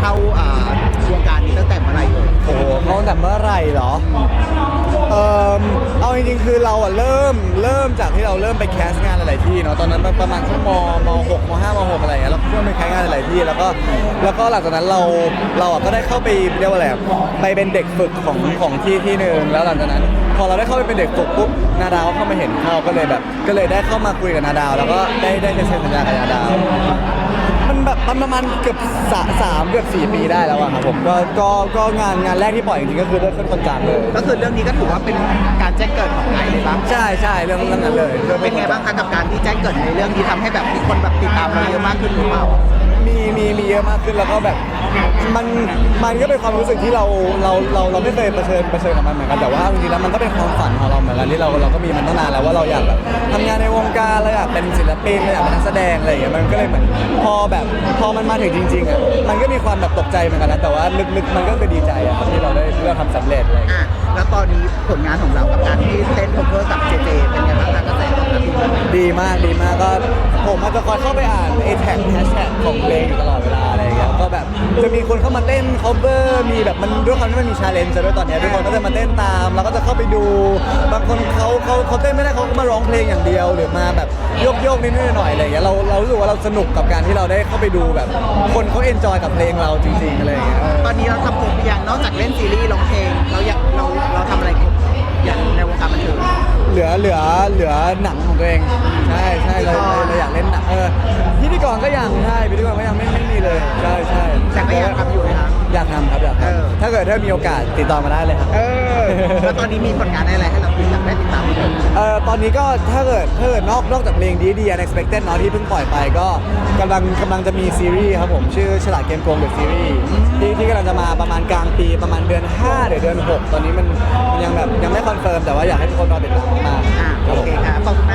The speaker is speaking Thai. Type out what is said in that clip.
เข้าอ่าวงการนี้ตั้งแต่เมื่อไหร่เลยโอ้โหเขาตั้งแต่เมื่อไหร่เหรอ เออเอาจริงๆคือเราอะเริ่มเริ่มจากที่เราเริ่มไปแคสต์งานหลายๆที่เนาะตอนนั้นประมาณช่วงมมหกมห้ามหกอะไรอย่างเงี้ยเราเริ่มไปแคสต์งานหลายๆที่ แล้วก็แล้วก็หลังจากนั้นเราเราอะก็ได้เข้าไปเรียกว่าอะไรอะไปเป็นเด็กฝึกของของที่ที่หนึ่งแล้วหลังจากนั้น พอเราได้เข้าไปเป็นเด็กฝึกปุ๊บนาดาวเข้ามาเห็นเข้าก็เลยแบบ ก็เลยได้เข้ามาคุยกับนาดาว แล้วก็ได้ได้เซ็นสัญญากับนาดาว มันแบบมันประมาณเกือบสะสามเกือบสี่ปีได้แล้วอะครับผมก็ก็ก็งานงานแรกที่ปล่อยจริงๆก็คือเลือดขึ้นคนกลางเลย ก็คือเรื่องนี้ก็ถือว่าเป็นการแจ้งเกิดของไอเลยปะใช่ใช่เรื่องเรื่องนั้นเลยลือดเป็นไงบ้างคะกับการที่แจ้งเกิดในเรื่องนี้ทำให้แบบมีคนแบบติดตามเราเยอะมากขึ้นหรือเปล่า มีมีมีเยอะมากขึ้นแล้วก็แบบมันมันก็เป็นความรู้สึกที่เราเราเราเราไม่เคยเผชิญเผชิญกับมันเหมือนกันแต่ว่าจริงๆแล้วมันก็เป็นความฝันของเราเหมือนกันที่เราเราก็มีมันตั้งนานแล้วว่าเราอยากแบบทำงานในวงการเราอยากเป็นศิลปินเราอยากเป็นนักแสดงอะไรอย่างเงี้ยมันก็เลยเหมือนพอแบบพอมันมาถึงจริงๆอะมันก็มีความแบบตกใจเหมือนกันนะแต่ว่าลึกๆมันก็คือดีใจอะครับที่เราได้ที่เราทำสำเร็จอะไรอย่างเงี้ย อะแล้วตอนนี้ผลงานของเรากับการที่เต้นโคเวอร์กับเจเจเป็นไงบ้างคะกระแสตอบรับดีไหมดีมากดีมากก็ผมอาจจะคอยเข้าไปอ่านไอ้แท็กแฮชแท็กของเพลงอยู่ตลอดเวลา มีคนเข้ามาเต้น cover มีแบบมันด้วยความที่มันมีชาเลนจ์ด้วยตอนเนี้ยทุกคนก็จะมาเต้นตามแล้วก็จะเข้าไปดู บางคนเขาเขาเขาเต้นไม่ได้เขาก็มาร้องเพลงอย่างเดียวหรือมาแบบโยกโยกนิดๆหน่อยๆอะไรอย่างเงี้ยเราเรารู้สึกว่าเราสนุกกับการที่เราได้เข้าไปดูแบบ คนเขาเอนจอยกับเพลงเราจริงๆอะไรอย่างเงี้ย ตอนนี้เราทำครบหรือยังนอกจากเล่นซีรีส์ร้องเพลงเราอยากเราเราทำอะไรครบอย่างในวงการบันเทิง เหลือเหลือเหลือหนังของตัวเอง ใช่ใช่เราเราเราอยากเล่นหนังเออพิธีกรก็ยังใช่พิธีกรก็ ช่แต่ก็ยังทำอยู่ไหมคะอยากทำครับอยากทเออำถ้าเกิดถ้ามีโอกาสติดต่อมาได้เลยครับ เออแล้วตอนนี้มีผลงานอะไรให้เราติดตามได้ติดตามไหมเออตอนนี้ก็ถ้าเกิดถ้าเกิดนอกนอกจากเพลงดีดี unexpected เนาะที่เพิ่งปล่อยไปก็กำลังกำลังจะมีซีรีส์ครับผม ชื่อฉลาดเกมโกงเดอะซีรีส์ที่ที่กำลังจะมาประมาณกลางปีประมาณเดือน 5 หรือเดือน 6 ตอนนี้มันมันยังแบบยังไม่คอนเฟิร์มแต่ว่าอยากให้ทุกคนรอติดตามมากอะๆคโอรับผมเคค่ะขอบคุณ